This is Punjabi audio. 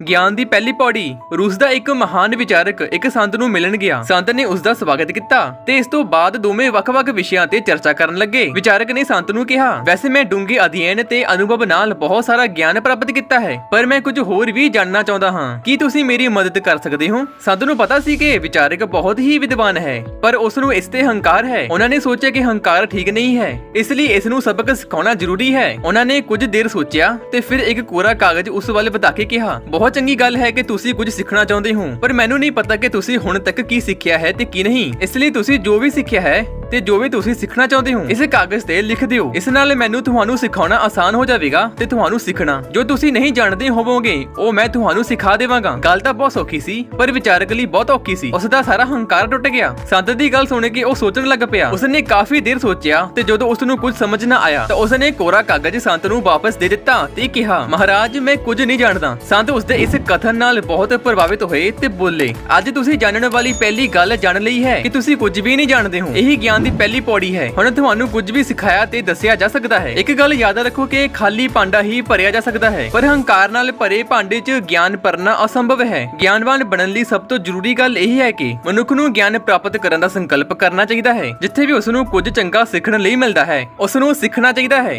ਗਿਆਨ ਦੀ ਪਹਿਲੀ ਪੌੜੀ, ਰੂਸ ਦਾ ਇੱਕ ਮਹਾਨ ਵਿਚਾਰਕ, ਇੱਕ ਸੰਤ ਨੂੰ ਮਿਲਣ ਗਿਆ। ਸੰਤ ਨੇ ਉਸ ਦਾ ਸਵਾਗਤ ਕੀਤਾ ਤੇ ਇਸ ਤੋਂ ਬਾਅਦ ਦੋਵੇਂ ਵੱਖ-ਵੱਖ ਵਿਸ਼ਿਆਂ ਤੇ ਚਰਚਾ ਕਰਨ ਲੱਗੇ। ਵਿਚਾਰਕ ਨੇ ਸੰਤ ਨੂੰ ਕਿਹਾ, ਵੈਸੇ ਮੈਂ ਡੂੰਘੇ ਅਧਿਐਨ ਤੇ ਅਨੁਭਵ ਨਾਲ ਬਹੁਤ ਸਾਰਾ ਗਿਆਨ ਪ੍ਰਾਪਤ ਕੀਤਾ ਹੈ, ਪਰ ਮੈਂ ਕੁਝ ਹੋਰ ਵੀ ਜਾਣਨਾ ਚਾਹੁੰਦਾ ਹਾਂ। ਕੀ ਤੁਸੀਂ ਮੇਰੀ ਮਦਦ ਕਰ ਸਕਦੇ ਹੋ? ਸੰਤ ਨੂੰ ਪਤਾ ਸੀ ਕਿ ਵਿਚਾਰਕ ਬਹੁਤ ਹੀ ਵਿਦਵਾਨ ਹੈ, ਪਰ ਉਸ ਨੂੰ ਇਸ ਤੇ ਹੰਕਾਰ ਹੈ। ਉਹਨਾਂ ਨੇ ਸੋਚਿਆ ਕਿ ਹੰਕਾਰ ਠੀਕ ਨਹੀਂ ਹੈ, ਇਸ ਲਈ ਇਸ ਨੂੰ ਸਬਕ ਸਿਖਾਉਣਾ ਜ਼ਰੂਰੀ ਹੈ। ਉਹਨਾਂ ਨੇ ਕੁਝ ਦੇਰ ਸੋਚਿਆ ਤੇ ਫਿਰ ਇੱਕ ਕੋਰਾ ਕਾਗਜ਼ ਉਸ ਵੱਲ ਵਧਾ ਕੇ ਕਿਹਾ, ਬਹੁਤ ਬਹੁਤ ਚੰਗੀ ਗੱਲ ਹੈ ਕਿ ਤੁਸੀਂ ਕੁਝ ਸਿੱਖਣਾ ਚਾਹੁੰਦੇ ਹੋ, ਪਰ ਮੈਨੂੰ ਨਹੀਂ ਪਤਾ ਕਿ ਤੁਸੀਂ ਹੁਣ ਤੱਕ ਕੀ ਸਿੱਖਿਆ ਹੈ ਤੇ ਕੀ ਨਹੀਂ। ਇਸ ਲਈ ਤੁਸੀਂ ਜੋ ਵੀ ਸਿੱਖਿਆ ਹੈ ਤੇ ਜੋ ਵੀ ਤੁਸੀਂ ਸਿੱਖਣਾ ਚਾਹੁੰਦੇ ਹੋ, ਇਸ ਕਾਗਜ਼ ਤੇ ਲਿਖ ਦਿਓ। ਇਸ ਨਾਲ ਮੈਨੂੰ ਤੁਹਾਨੂੰ ਸਿਖਾਉਣਾ ਆਸਾਨ ਹੋ ਜਾਵੇਗਾ ਤੇ ਤੁਹਾਨੂੰ ਸਿੱਖਣਾ। ਜੋ ਤੁਸੀਂ ਨਹੀਂ ਜਾਣਦੇ ਹੋਵੋਗੇ, ਉਹ ਮੈਂ ਤੁਹਾਨੂੰ ਸਿਖਾ ਦੇਵਾਂਗਾ। ਗੱਲ ਤਾਂ ਬਹੁਤ ਸੌਖੀ ਸੀ, ਪਰ ਵਿਚਾਰਕ ਲਈ ਬਹੁਤ ਔਖੀ ਸੀ। ਉਸ ਦਾ ਸਾਰਾ ਹੰਕਾਰ ਟੁੱਟ ਗਿਆ। ਸੰਤ ਦੀ ਗੱਲ ਸੁਣ ਕੇ ਉਹ ਸੋਚਣ ਲੱਗ ਪਿਆ। ਉਸਨੇ ਕਾਫੀ ਦੇਰ ਸੋਚਿਆ ਤੇ ਜਦੋਂ ਉਸ ਨੂੰ ਕੁਝ ਸਮਝ ਨਾ ਆਇਆ, ਤਾਂ ਉਸਨੇ ਕੋਰਾ ਕਾਗਜ਼ ਸੰਤ ਨੂੰ ਵਾਪਸ ਦੇ ਦਿੱਤਾ ਤੇ ਕਿਹਾ, ਮਹਾਰਾਜ, ਮੈਂ ਕੁਝ ਨਹੀਂ ਜਾਣਦਾ। ਸੰਤ ਉਸਦੇ ਇਸ ਕਥਨ ਨਾਲ ਬਹੁਤ ਪ੍ਰਭਾਵਿਤ ਹੋਏ ਤੇ ਬੋਲੇ, ਅੱਜ ਤੁਸੀਂ ਜਾਣਨ ਵਾਲੀ ਪਹਿਲੀ ਗੱਲ ਜਾਣ ਲਈ ਹੈ ਕਿ ਤੁਸੀਂ ਕੁਝ ਵੀ ਨਹੀਂ ਜਾਣਦੇ ਹੋ। ਇਹੀ ਗਿਆਨ ਗਿਆਨ ਦੀ ਪਹਿਲੀ ਪੌੜੀ ਹੈ। ਹੁਣ ਤੁਹਾਨੂੰ ਕੁਝ ਵੀ ਸਿਖਾਇਆ ਤੇ ਦੱਸਿਆ ਜਾ ਸਕਦਾ ਹੈ। ਇੱਕ ਗੱਲ ਯਾਦ ਰੱਖੋ ਕਿ ਖਾਲੀ ਭਾਂਡਾ ਹੀ ਭਰਿਆ ਜਾ ਸਕਦਾ ਹੈ। ਪਰ ਹੰਕਾਰ ਨਾਲ ਭਰੇ ਭਾਂਡੇ 'ਚ ਗਿਆਨ ਭਰਨਾ ਅਸੰਭਵ ਹੈ। ਗਿਆਨਵਾਨ ਬਣਨ ਲਈ ਸਭ ਤੋਂ ਜ਼ਰੂਰੀ ਗੱਲ ਇਹ ਹੈ ਕਿ ਮਨੁੱਖ ਨੂੰ ਗਿਆਨ ਪ੍ਰਾਪਤ ਕਰਨ ਦਾ ਸੰਕਲਪ ਕਰਨਾ ਚਾਹੀਦਾ ਹੈ, ਜਿੱਥੇ ਵੀ ਉਸ ਨੂੰ ਕੁਝ ਚੰਗਾ ਸਿੱਖਣ ਲਈ ਮਿਲਦਾ ਹੈ। ਉਸ ਨੂੰ ਸਿੱਖਣਾ ਚਾਹੀਦਾ ਹੈ।